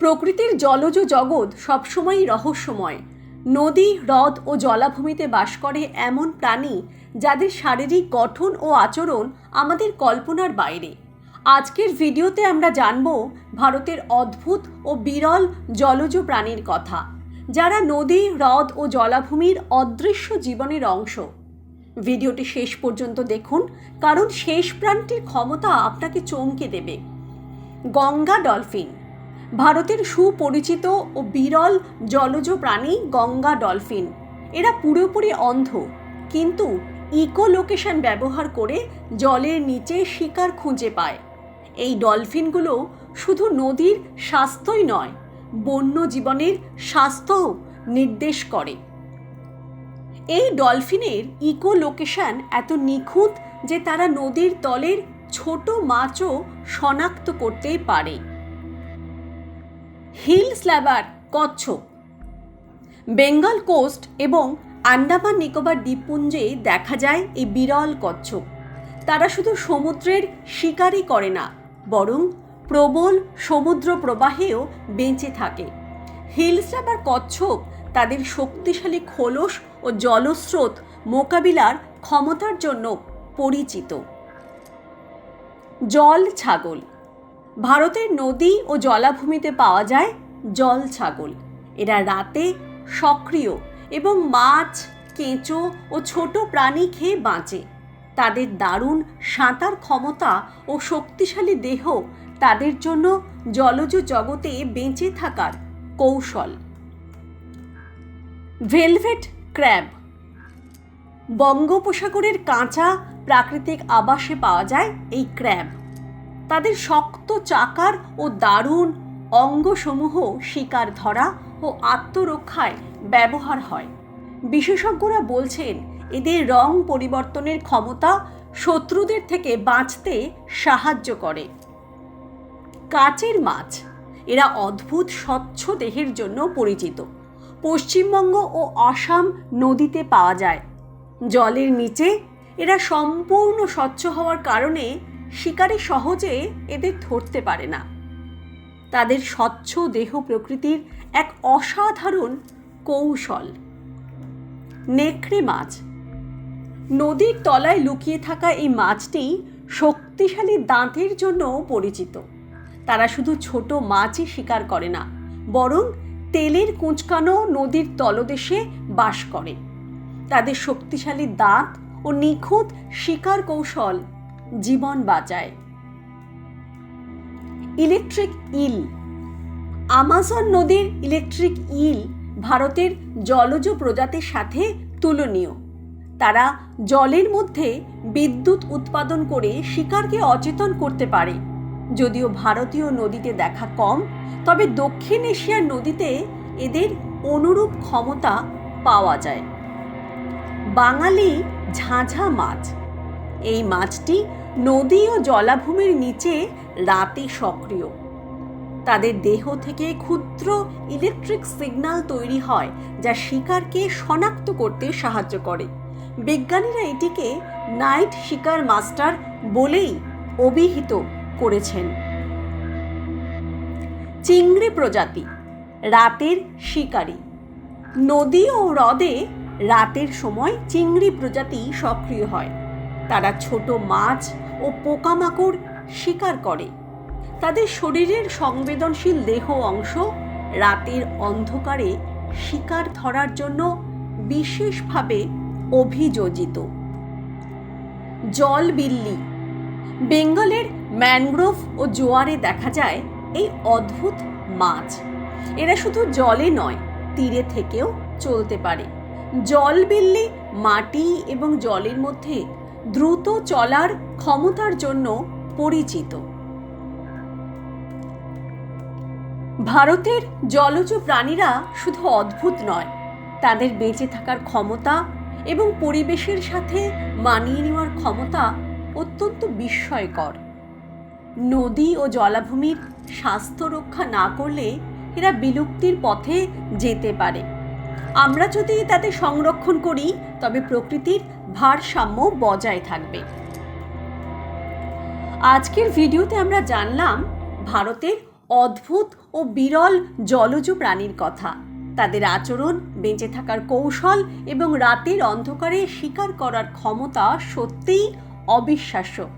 প্রকৃতির জলজ জগৎ সবসময়ই রহস্যময়। নদী, হ্রদ ও জলাভূমিতে বাস করে এমন প্রাণী যাদের শারীরিক গঠন ও আচরণ আমাদের কল্পনার বাইরে। আজকের ভিডিওতে আমরা জানব ভারতের অদ্ভুত ও বিরল জলজ প্রাণীর কথা, যারা নদী, হ্রদ ও জলাভূমির অদৃশ্য জীবনের অংশ। ভিডিওটি শেষ পর্যন্ত দেখুন, কারণ শেষ প্রাণটির ক্ষমতা আপনাকে চমকে দেবে। গঙ্গা ডলফিন ভারতের সুপরিচিত ও বিরল জলজ প্রাণী গঙ্গা ডলফিন। এরা পুরোপুরি অন্ধ, কিন্তু ইকো লোকেশন ব্যবহার করে জলের নিচে শিকার খুঁজে পায়। এই ডলফিনগুলো শুধু নদীর স্বাস্থ্যই নয় বন্য জীবনের স্বাস্থ্যও নির্দেশ করে। এই ডলফিনের ইকো লোকেশন এত নিখুঁত যে তারা নদীর তলের ছোট মাছও শনাক্ত করতে পারে। হিল স্ল্যাবার, কচ্ছপ। বেঙ্গল কোস্ট এবং আন্দামান নিকোবর দ্বীপপুঞ্জে দেখা যায় এই বিরল কচ্ছপ। তারা শুধু সমুদ্রের শিকারই করে না, বরং প্রবল সমুদ্র প্রবাহেও বেঁচে থাকে। হিল স্ল্যাবার কচ্ছপ তাদের শক্তিশালী খোলস ও জলস্রোত মোকাবিলার ক্ষমতার জন্য পরিচিত। জল ছাগল ভারতের নদী ও জলাভূমিতে পাওয়া যায় জল ছাগল। এরা রাতে সক্রিয় এবং মাছ, কেঁচো ও ছোট প্রাণী খেয়ে বাঁচে। তাদের দারুণ সাঁতার ক্ষমতা ও শক্তিশালী দেহ তাদের জন্য জলজ জগতে বেঁচে থাকার কৌশল। Velvet crab. বঙ্গোপসাগরের কাঁচা প্রাকৃতিক আবাসে পাওয়া যায় এই ক্র্যাব। তাদের শক্ত চাকার ও দারুণ অঙ্গসমূহ শিকার ধরা ও আত্মরক্ষায় ব্যবহার হয়। বিশেষজ্ঞরা বলছেন, এদের রং পরিবর্তনের ক্ষমতা শত্রুদের থেকে বাঁচতে সাহায্য করে। কাচের মাছ, এরা অদ্ভুত স্বচ্ছ দেহের জন্য পরিচিত। পশ্চিমবঙ্গ ও আসাম নদীতে পাওয়া যায়। জলের নিচে এরা সম্পূর্ণ স্বচ্ছ হওয়ার কারণে শিকারী সহজে এদের ধরতে পারে না। তাদের স্বচ্ছ দেহ প্রকৃতির এক অসাধারণ কৌশল। নেকড়ে মাছ। নদীর তলায় লুকিয়ে থাকা এই মাছটি শক্তিশালী দাঁতের জন্য পরিচিত। তারা শুধু ছোট মাছই শিকার করে না, বরং তেলের কুঁচকানো নদীর তলদেশে বাস করে। তাদের শক্তিশালী দাঁত ও নিখুঁত শিকার কৌশল জীবন বাঁচায়। Electric eel. আমাজন নদীর ইলেকট্রিক ইল ভারতের জলজ প্রজাতির সাথে তুলনীয়। তারা জলের মধ্যে বিদ্যুৎ উৎপাদন করে শিকারকে অচেতন করতে পারে। যদিও ভারতীয় নদীতে দেখা কম, তবে দক্ষিণ এশিয়ার নদীতে এদের অনুরূপ ক্ষমতা পাওয়া যায়। বাঙালি ঝাঁঝা মাছ। এই মাছটি নদী ও জলাভূমির নিচে রাতে সক্রিয়। তাদের দেহ থেকে ক্ষুদ্র ইলেকট্রিক সিগন্যাল তৈরি হয়, যা শিকারকে শনাক্ত করতে সাহায্য করে। বিজ্ঞানীরা এটিকে নাইট শিকার মাস্টার বলেই অভিহিত করেছেন। চিংড়ি প্রজাতি, রাতের শিকারী। নদী ও হ্রদে রাতের সময় চিংড়ি প্রজাতি সক্রিয় হয়। তারা ছোট মাছ ও পোকামাকড় শিকার করে। তাদের শরীরের সংবেদনশীল দেহ অংশ রাতের অন্ধকারে শিকার ধরার জন্য বিশেষভাবে অভিযোজিত। জল বিল্লি বেঙ্গলের ম্যানগ্রোভ ও জোয়ারে দেখা যায় এই অদ্ভুত মাছ। এরা শুধু জলে নয়, তীরে থেকেও চলতে পারে। জল বিল্লি মাটি এবং জলের মধ্যে দ্রুত চলার ক্ষমতার জন্য পরিচিত। ভারতের জলজ প্রাণীরা শুধু অদ্ভুত নয়, তাদের বেঁচে থাকার ক্ষমতা এবং পরিবেশের সাথে মানিয়ে নেওয়ার ক্ষমতা অত্যন্ত বিস্ময়কর। নদী ও জলাভূমির স্বাস্থ্য রক্ষা না করলে এরা বিলুপ্তির পথে যেতে পারে। আমরা যদি তাদের সংরক্ষণ করি, তবে প্রকৃতির ভারসাম্য বজায় থাকবে। আজকের ভিডিওতে আমরা জানলাম ভারতের অদ্ভুত ও বিরল জলজ প্রাণীর কথা। তাদের আচরণ, বেঁচে থাকার কৌশল এবং রাতের অন্ধকারে শিকার করার ক্ষমতা সত্যিই অবিশ্বাস্য।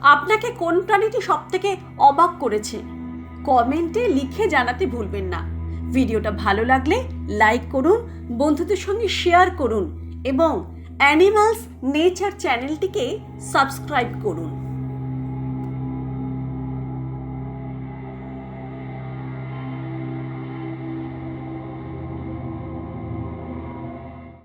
আপনাকে কোন প্রাণীটি সবথেকে অবাক করেছে? কমেন্টে লিখে জানাতে ভুলবেন না। ভিডিওটা ভালো লাগলে লাইক করুন, বন্ধুদের সঙ্গে শেয়ার করুন এবং অ্যানিমালস নেচার চ্যানেলটিকে সাবস্ক্রাইব করুন।